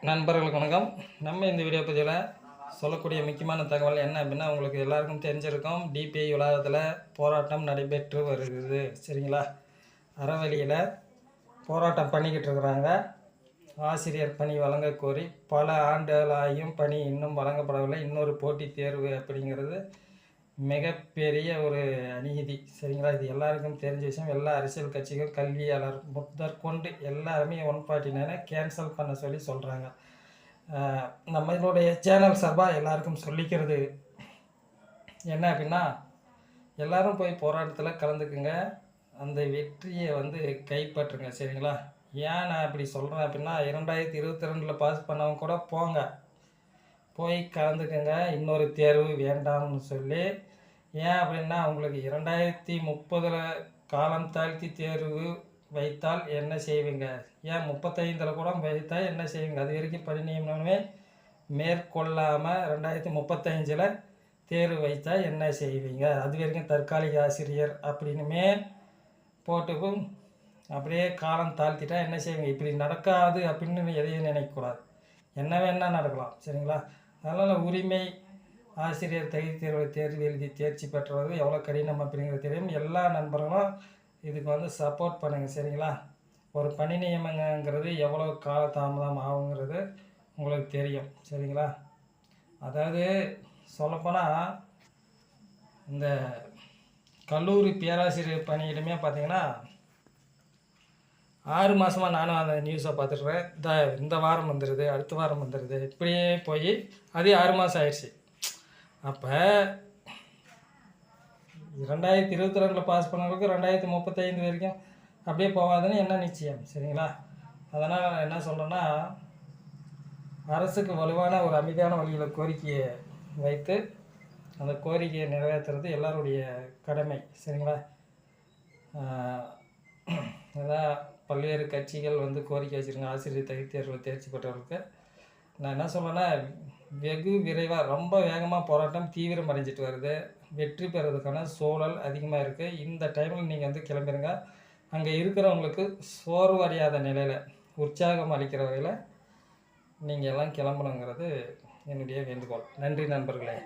நண்பர்களுக்கு வணக்கம். நம்ம இந்த வீடியோ பதிவில் சொல்லக்கூடிய முக்கியமான தகவல் என்ன அப்படின்னா உங்களுக்கு எல்லாருக்கும் தெரிஞ்சிருக்கும் டிபிஐ உலகத்தில் போராட்டம் நடைபெற்று வருகிறது. சரிங்களா? அறவழியில் போராட்டம் பண்ணிக்கிட்டு இருக்கிறாங்க. ஆசிரியர் பணி வழங்க கோரி பல ஆண்டுகளாகியும் பணி இன்னும் வழங்கப்படவில்லை. இன்னொரு போட்டித் தேர்வு அப்படிங்கிறது மிகப்பெரிய ஒரு அநீதி. சரிங்களா? இது எல்லாருக்கும் தெரிஞ்ச விஷயம். எல்லா அரசியல் கட்சிகள் கல்வியாளர் முதற்கொண்டு எல்லாருமே ஒன் ஃபார்ட்டி நைனை கேன்சல் பண்ண சொல்லி சொல்கிறாங்க நம்மளுடைய சேனல் சார்பாக எல்லாருக்கும் சொல்லிக்கிறது என்ன அப்படின்னா எல்லாரும் போய் போராட்டத்தில் கலந்துக்குங்க. அந்த வெற்றியை வந்து கைப்பற்றுங்க. சரிங்களா? ஏன் நான் இப்படி சொல்கிறேன் அப்படின்னா இரண்டாயிரத்தி இருபத்தி ரெண்டில் பாஸ் பண்ணவங்க கூட போங்க. போய் கலந்துக்கங்க. இன்னொரு தேர்வு வேண்டாம்னு சொல்லி. ஏன் அப்படின்னா உங்களுக்கு இரண்டாயிரத்தி முப்பதில் காலம் தாழ்த்தி தேர்வு வைத்தால் என்ன செய்வீங்க? ஏன் முப்பத்தைந்தில் கூட வைத்தால் என்ன செய்வீங்க? அது வரைக்கும் பணி நியமனமே மேற்கொள்ளாமல் ரெண்டாயிரத்தி முப்பத்தஞ்சில் தேர்வு வைத்தால் என்ன செய்வீங்க? அது வரைக்கும் தற்காலிக ஆசிரியர் அப்படின்னுமே போட்டுக்கும். அப்படியே காலம் தாழ்த்திட்டா என்ன செய்வீங்க? இப்படி நடக்காது அப்படின்னு எதையும் நினைக்கக்கூடாது. என்ன வேணால் நடக்கலாம். சரிங்களா? அதனால் உரிமை ஆசிரியர் தகுதி தேர்வு தேர்வு எழுதி தேர்ச்சி பெற்றது எவ்வளோ கடினம் அப்படிங்கிறது தெரியும். எல்லா நண்பர்களும் இதுக்கு வந்து சப்போர்ட் பண்ணுங்கள் சரிங்களா? ஒரு பணி நியமனங்கிறது எவ்வளோ கால தாமதம் ஆகுங்கிறது உங்களுக்கு தெரியும் சரிங்களா? அதாவது சொல்லப்போனால் இந்த கல்லூரி பேராசிரியர் பணியிடமே பார்த்தீங்கன்னா ஆறு மாதமாக நானும் அந்த நியூஸை பார்த்துட்றேன் இந்த இந்த வாரம் வந்துடுது அடுத்த வாரம் வந்துடுது இப்படியே போய் அதே ஆறு மாதம் ஆயிடுச்சு. அப்போ ரெண்டாயிரத்தி இருபத்தி ரெண்டில் பாஸ் பண்ணவங்களுக்கு ரெண்டாயிரத்தி முப்பத்தைந்து வரைக்கும் அப்படியே போகாதுன்னு என்ன நிச்சயம் சரிங்களா? அதனால் நான் என்ன சொல்கிறேன்னா அரசுக்கு வலுவான ஒரு அமைதியான வழியில் கோரிக்கையை வைத்து அந்த கோரிக்கையை நிறைவேற்றுறது எல்லாருடைய கடமை சரிங்களா? அதான் பல்வேறு கட்சிகள் வந்து கோரிக்கை வச்சுருங்க ஆசிரியர் தகுதி தேர்வில் தேர்ச்சி பெற்றவர்களுக்கு. நான் என்ன சொல்கிறேன்னா வெகு விரைவாக ரொம்ப வேகமாக போராட்டம் தீவிரம் அடைஞ்சிட்டு வருது. வெற்றி பெறதுக்கான சூழல் அதிகமாக இருக்குது இந்த டைமில் நீங்கள் வந்து கிளம்பிடுங்க அங்கே இருக்கிறவங்களுக்கு சோர்வடையாத நிலையில் உற்சாகம் அளிக்கிற வகையில் நீங்கள் எல்லாம் கிளம்பணுங்கிறது என்னுடைய வேண்டுகோள். நன்றி நண்பர்களே.